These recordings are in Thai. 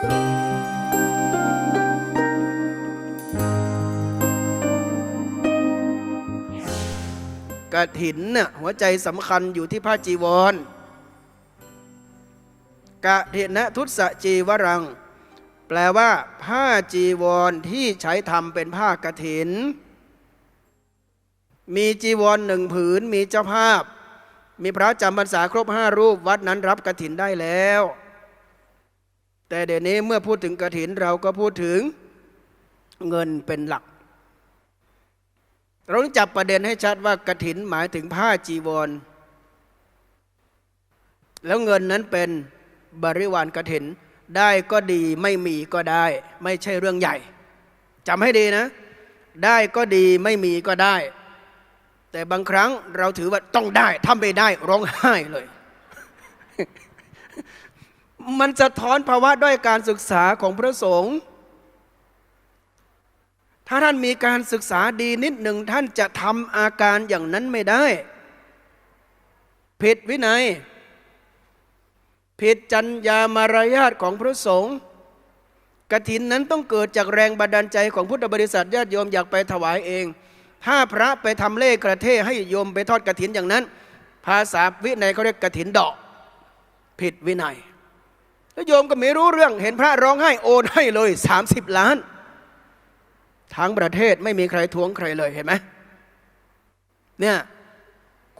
กระถินน่ะหัวใจสำคัญอยู่ที่ผ้าจีวรกะถินะทุตสะจีวรัง แปลว่าผ้าจีวรที่ใช้ทำเป็นผ้ากระถิน มีจีวรหนึ่งผืนมีเจ้าภาพ มีพระจำพรรษาครบห้ารูปวัดนั้นรับกระถินได้แล้ว แต่เดี๋ยวนี้เมื่อพูดถึงกระถินเราก็พูดถึงเงินเป็นหลัก เราต้องจับประเด็นให้ชัดว่ากระถินหมายถึงผ้าจีวร แล้วเงินนั้นเป็นบริวารกระถินได้ก็ดีไม่มีก็ได้ ไม่ใช่เรื่องใหญ่จำให้ดีนะ ได้ก็ดีไม่มีก็ได้ แต่บางครั้งเราถือว่าต้องได้ทำไม่ได้ร้องไห้เลย มันสะท้อนภาวะด้อยการศึกษาของพระสงฆ์ถ้าท่านมีการศึกษาดีนิดหนึ่งท่านจะทำอาการอย่างนั้นไม่ได้ ผิดวินัย ผิดจัญญามารยาทของพระสงฆ์กฐินนั้นต้องเกิดจากแรงบันดาลใจของพุทธบริษัทญาติโยมอยากไปถวายเอง ถ้าพระไปทำเล่กระเทให้โยมไปทอดกฐินอย่างนั้น ภาษาวินัยเขาเรียกกฐินดอก ผิดวินัย แล้วโยมก็ไม่รู้เรื่อง เห็นพระร้องไห้โอนให้เลย 30 ล้าน ทั้งประเทศไม่มีใครทวงใครเลยเห็นไหมเนี่ย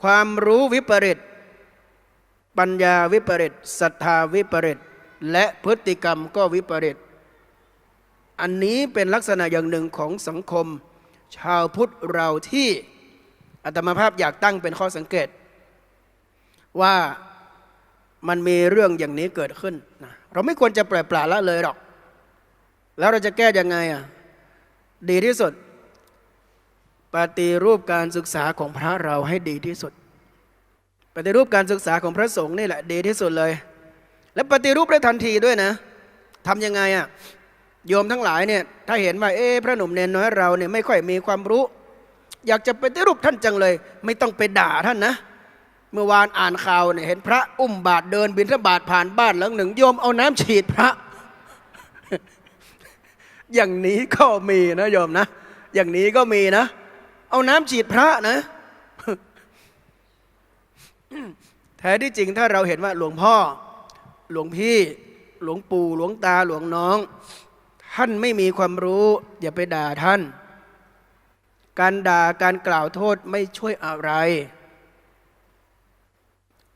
ความรู้วิปริต ปัญญาวิปริตศรัทธาวิปริต และพฤติกรรมก็วิปริต อันนี้เป็นลักษณะอย่างหนึ่งของสังคม ชาวพุทธเราที่อาตมาภาพอยากตั้งเป็นข้อสังเกต ว่า มันมีเรื่องอย่างนี้เกิดขึ้นนะเราไม่ควรจะปล่อยปละละเลยหรอก แล้วเราจะแก้ยังไงอะดีที่สุด ปฏิรูปการศึกษาของพระเราให้ดีที่สุด ปฏิรูปการศึกษาของพระสงฆ์นี่แหละดีที่สุดเลย และปฏิรูปได้ทันทีด้วยนะทำยังไงอะโยมทั้งหลายเนี่ยถ้าเห็นว่าเอ๊พระหนุ่มเนนน้อยเราเนี่ยไม่ค่อยมีความรู้ อยากจะปฏิรูปท่านจังเลย ไม่ต้องไปด่าท่านนะ เมื่อวานอ่านข่าวเนี่ยเห็นพระอุ้มบาทเดินบินทบาทผ่านบ้านหลังหนึ่งโยมเอาน้ำฉีดพระ อย่างนี้ก็มีนะโยมนะ อย่างนี้ก็มีนะ เอาน้ำฉีดพระนะแท้ที่จริงถ้าเราเห็นว่าหลวงพ่อ หลวงพี่ หลวงปู่ หลวงตา หลวงน้อง ท่านไม่มีความรู้ อย่าไปด่าท่าน การด่าการกล่าวโทษไม่ช่วยอะไร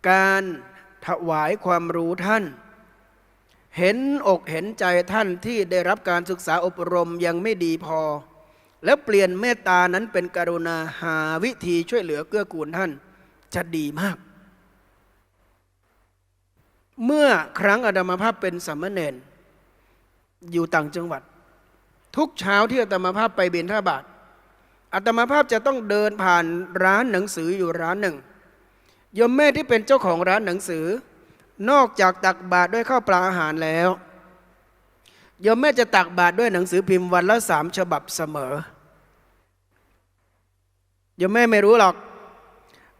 การถวายความรู้ท่าน เห็นอกเห็นใจท่านที่ได้รับการศึกษาอบรมยังไม่ดีพอ แล้วเปลี่ยนเมตตานั้นเป็นกรุณาหาวิธีช่วยเหลือเกื้อกูลท่าน จะดีมาก เมื่อครั้งอาตมาภาพเป็นสามเณรอยู่ต่างจังหวัด ทุกเช้าที่อาตมาภาพไปเบิณฑบาตอาตมาภาพจะต้องเดินผ่านร้านหนังสืออยู่ร้านหนึ่ง ยมแม่ที่เป็นเจ้าของร้านหนังสือ นอกจากตักบาตรด้วยข้าวปลาอาหารแล้วยมแม่จะตักบาตรด้วยหนังสือพิมพ์วันละสามฉบับเสมอยมแม่ไม่รู้หรอก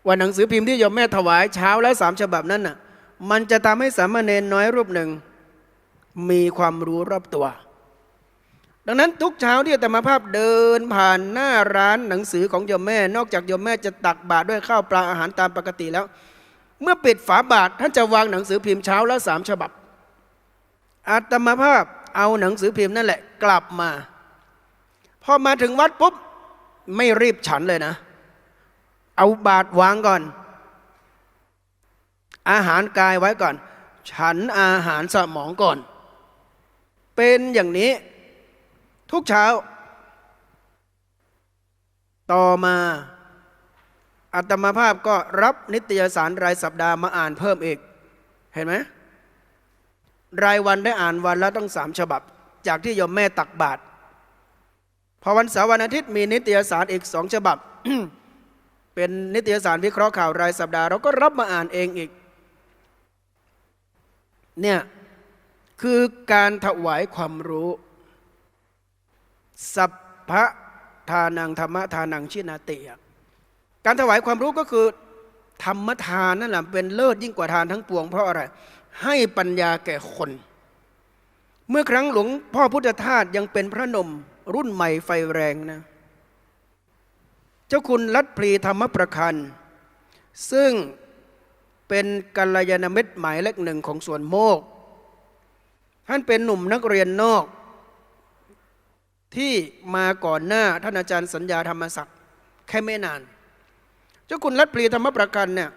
ว่าหนังสือพิมพ์ที่ยมแม่ถวายเช้าแล้วสามฉบับนั้นน่ะ มันจะทำให้สามเณรน้อยรูปหนึ่ง มีความรู้รอบตัว ดังนั้นทุกเช้าที่อาตมาภาพเดินผ่านหน้าร้านหนังสือของโยมแม่ นอกจากโยมแม่จะตักบาตรด้วยข้าวปลาอาหารตามปกติแล้ว เมื่อปิดฝาบาทท่านจะวางหนังสือพิมพ์เช้าละสามฉบับอาตมาภาพเอาหนังสือพิมพ์นั่นแหละกลับมาพอมาถึงวัดปุ๊บไม่รีบฉันเลยนะ เอาบาทวางก่อน อาหารกายไว้ก่อน ฉันอาหารสมองก่อน เป็นอย่างนี้ ทุกเช้า ต่อมาอาตมาภาพก็รับนิตยสารรายสัปดาห์มาอ่านเพิ่มอีก เห็นไหมรายวันได้อ่านวันละต้องสามฉบับ จากที่ยมแม่ตักบาตรพอวันเสาร์วันอาทิตย์มีนิตยสารอีกสองฉบับ เป็นนิตยสารวิเคราะห์ข่าวรายสัปดาห์เราก็รับมาอ่านเองอีก เนี่ย คือการถวายความรู้ สัพพะทานังธรรมทานังชินาติการถวายความรู้ก็คือธรรมทานนั่นแหละเป็นเลิศยิ่งกว่าทานทั้งปวงเพราะอะไร ให้ปัญญาแก่คน เมื่อครั้งหลวงพ่อพุทธทาสยังเป็นพระนมรุ่นใหม่ไฟแรงนะ เจ้าคุณลัดพลีธรรมประคันซึ่งเป็นกัลยาณมิตรหมายเลขหนึ่งของส่วนโมก ท่านเป็นหนุ่มนักเรียนนอก ที่มาก่อนหน้าท่านอาจารย์สัญญาธรรมศักดิ์แค่ไม่นาน เจ้าคุณลัดพลีธรรมประกันเนี่ย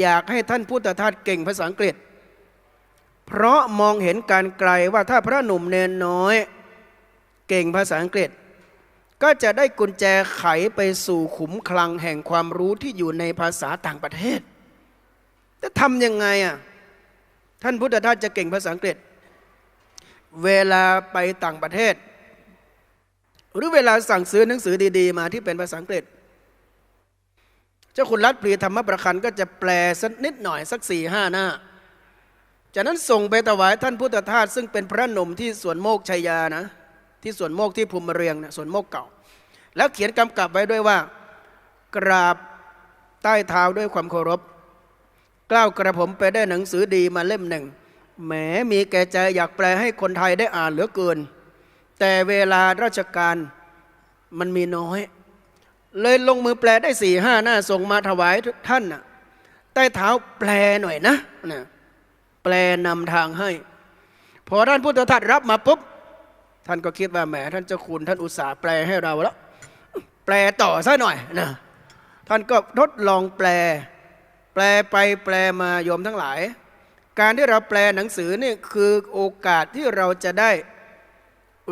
อยากให้ท่านพุทธทาสเก่งภาษาอังกฤษ เพราะมองเห็นการไกลว่าถ้าพระหนุ่มเนนน้อยเก่งภาษาอังกฤษ ก็จะได้กุญแจไขไปสู่ขุมคลังแห่งความรู้ที่อยู่ในภาษาต่างประเทศจะทำยังไงอะท่านพุทธทาสจะเก่งภาษาอังกฤษ เวลาไปต่างประเทศ หรือเวลาสั่งซื้อหนังสือดี ๆ มาที่เป็นภาษาอังกฤษ เจ้าคุณรัฐปรีธรรมประคันก็จะแปลสักนิดหน่อยสักสี่ห้าหน้า จากนั้นส่งไปถวายท่านพุทธทาสซึ่งเป็นพระหนุ่มที่สวนโมกชัยยานะ ที่สวนโมกที่ภูมิเรียงนะสวนโมกเก่า แล้วเขียนกำกับไว้ด้วยว่า กราบใต้เท้าด้วยความเคารพกล้าวกระผมไปได้หนังสือดีมาเล่มหนึ่งแหมมีแก่ใจอยากแปลให้คนไทยได้อ่านเหลือเกิน แต่เวลาราชการมันมีน้อย เลยลงมือแปลได้สี่ห้าหน้าส่งมาถวายท่านน่ะใต้เท้าแปลหน่อยนะนะแปลนำทางให้ พอท่านพุทธทาสรับมาปุ๊บ ท่านก็คิดว่าแหมท่านเจ้าคุณท่านอุตส่าห์แปลให้เราแล้ว แปลต่อซะหน่อยนะท่านก็ทดลองแปล แปลไปแปลมาโยมทั้งหลาย การที่เราแปลหนังสือนี่คือโอกาสที่เราจะได้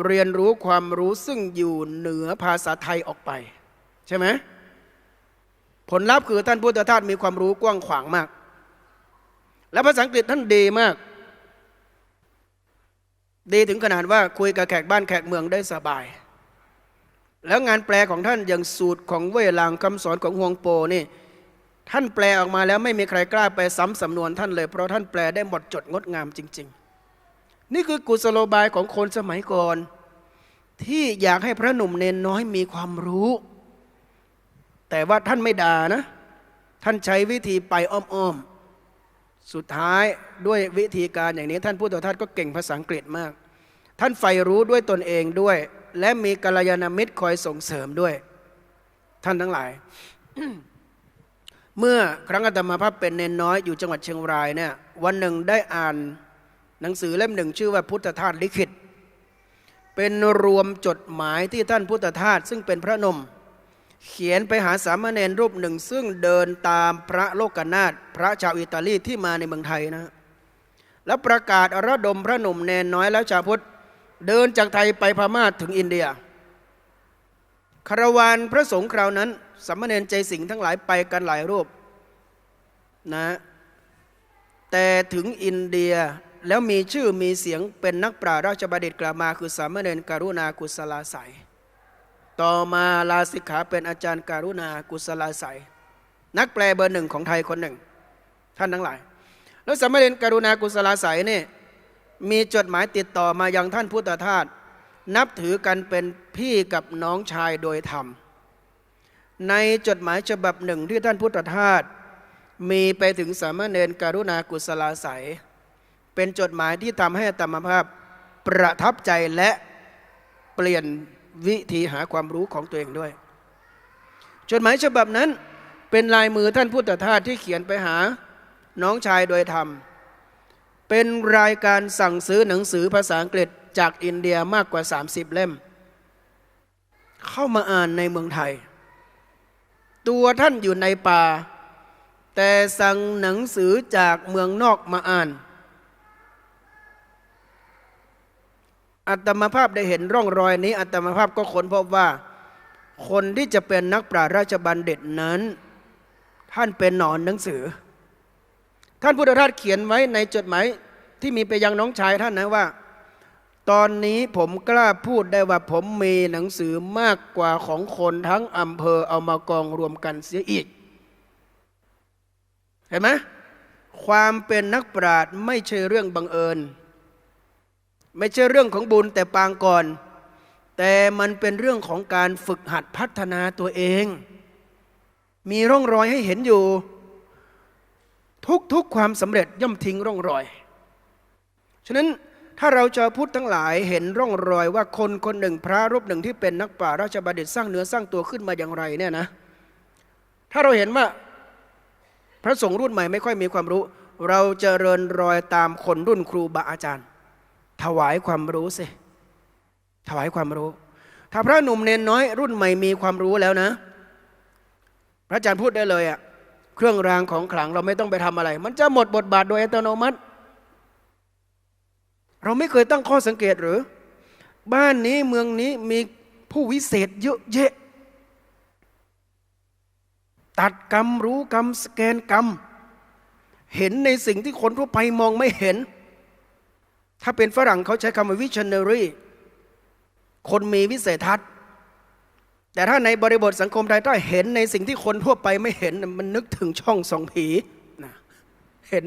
เรียนรู้ความรู้ซึ่งอยู่เหนือภาษาไทยออกไป ใช่ไหมผลลัพธ์คือท่านพุทธทาสมีความรู้กว้างขวางมาก และภาษาอังกฤษท่านดีมาก ดีถึงขนาดว่าคุยกับแขกบ้านแขกเมืองได้สบาย แล้วงานแปลของท่านอย่างสูตรของเวลางคำสอนของฮวงโปนี่ ท่านแปลออกมาแล้วไม่มีใครกล้าไปซ้ำสำนวนท่านเลย เพราะท่านแปลได้หมดจดงดงามจริง ๆ นี่คือกุศโลบายของคนสมัยก่อน ที่อยากให้พระหนุ่มเนนน้อยมีความรู้ แต่ว่าท่านไม่ด่านะ ท่านใช้วิธีไปอ้อมๆ สุดท้ายด้วยวิธีการอย่างนี้ ท่านพุทธทาสก็เก่งภาษาอังกฤษมาก ท่านใฝ่รู้ด้วยตนเองด้วย และมีกัลยาณมิตรคอยส่งเสริมด้วย ท่านทั้งหลาย เมื่อครั้งอาตมาภาพเป็นเนนน้อยอยู่จังหวัดเชียงรายเนี่ยวันหนึ่งได้อ่าน หนังสือเล่มหนึ่งชื่อว่าพุทธทาสลิขิต เป็นรวมจดหมายที่ท่านพุทธทาสซึ่งเป็นพระนม เขียนไปหาสามเณรรูปหนึ่ง ซึ่งเดินตามพระโลกนาถพระชาวอิตาลีที่มาในเมืองไทยนะ แล้วประกาศระดมพระหนุ่มเนนน้อยแล้วชาวพุทธเดินจากไทยไปพม่าถึงอินเดียคารวานพระสงฆ์คราวนั้นสามเณรใจสิงห์ทั้งหลายไปกันหลายรูปนะแต่ถึงอินเดีย แล้วมีชื่อมีเสียงเป็นนักปราราชบัณฑิตกล่าวมา คือสามเณรการุณากุศลาใสยต่อมาลาสิกขาเป็นอาจารย์การุณากุศลาใสยนักแปลเบอร์หนึ่งของไทยคนหนึ่ง ท่านทั้งหลาย แล้วสามเณรการุณากุศลาใสยนี่มีจดหมายติดต่อมายังท่านพุทธทาสนับถือกันเป็นพี่กับน้องชายโดยธรรม ในจดหมายฉบับหนึ่งที่ท่านพุทธทาสมีไปถึงสามเณรการุณากุศลาใสย เป็นจดหมายที่ทำให้ธรรมภาพประทับใจและเปลี่ยนวิธีหาความรู้ของตัวเองด้วย จดหมายฉบับนั้นเป็นลายมือท่านพุทธทาสที่เขียนไปหาน้องชายโดยธรรม เป็นรายการสั่งซื้อหนังสือภาษาอังกฤษจากอินเดียมากกว่า 30 เล่ม เข้ามาอ่านในเมืองไทย ตัวท่านอยู่ในป่า แต่สั่งหนังสือจากเมืองนอกมาอ่าน อัตมาภาพได้เห็นร่องรอยนี้ อัตมาภาพก็ค้นพบว่า คนที่จะเป็นนักปราราชบัณฑิตนั้น ท่านเป็นหนอนหนังสือ ท่านพุทธทาสเขียนไว้ในจดหมายที่มีไปยังน้องชายท่านนะว่า ตอนนี้ผมกล้าพูดได้ว่าผมมีหนังสือมากกว่าของคนทั้งอำเภอเอามากองรวมกันเสียอีก เห็นไหมความเป็นนักปราชญ์ไม่ใช่เรื่องบังเอิญ ไม่ใช่เรื่องของบุญแต่ปางก่อน แต่มันเป็นเรื่องของการฝึกหัดพัฒนาตัวเอง มีร่องรอยให้เห็นอยู่ ทุกๆความสำเร็จย่อมทิ้งร่องรอย ฉะนั้นถ้าเราจะพุทธทั้งหลายเห็นร่องรอยว่าคนคนหนึ่งพระรูปหนึ่งที่เป็นนักป่าราชบัณฑิตสร้างเนื้อสร้างตัวขึ้นมาอย่างไรเนี่ยนะ ถ้าเราเห็นว่าพระสงฆ์รุ่นใหม่ไม่ค่อยมีความรู้ เราจะเริญรอยตามคนรุ่นครูบาอาจารย์ ถวายความรู้สิถวายความรู้ ถ้าพระหนุ่มเนนน้อยรุ่นใหม่มีความรู้แล้วนะ พระอาจารย์พูดได้เลยอะเครื่องรางของขลังเราไม่ต้องไปทำอะไร มันจะหมดบทบาทโดยอัตโนมัติ เราไม่เคยตั้งข้อสังเกตหรือ บ้านนี้เมืองนี้มีผู้วิเศษเยอะแยะ ตัดกรรมรู้กรรมสแกนกรรม เห็นในสิ่งที่คนทั่วไปมองไม่เห็น ถ้าเป็นฝรั่งเขาใช้คำว่า visionary คนมีวิสัยทัศน์ แต่ถ้าในบริบทสังคมไทยถ้าเห็นในสิ่งที่คนทั่วไปไม่เห็นมันนึกถึงช่องสองผีนะเห็น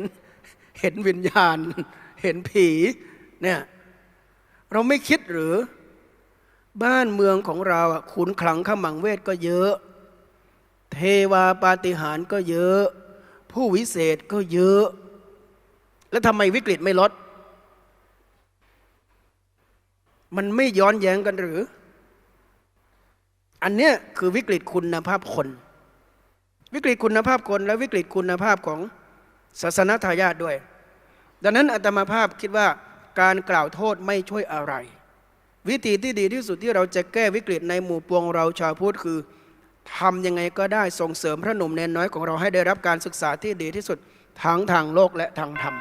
เห็นวิญญาณ เห็นผีเนี่ยเราไม่คิดหรือ บ้านเมืองของเราขุนขลังขมังเวทก็เยอะ เทวาปาฏิหาริย์ก็เยอะ ผู้วิเศษก็เยอะ แล้วทำไมวิกฤตไม่ลด มันไม่ย้อนแย้งกันหรือ อันเนี้ยคือวิกฤตคุณภาพคน วิกฤตคุณภาพคน และวิกฤตคุณภาพของศาสนทายาทด้วย ดังนั้นอาตมาภาพคิดว่าการกล่าวโทษไม่ช่วยอะไร วิธีที่ดีที่สุดที่เราจะแก้วิกฤตในหมู่ปวงเราชาวพุทธคือทำยังไงก็ได้ส่งเสริมพระหนุ่มเนนน้อยของเราให้ได้รับการศึกษาที่ดีที่สุดทั้งทางโลกและทางธรรม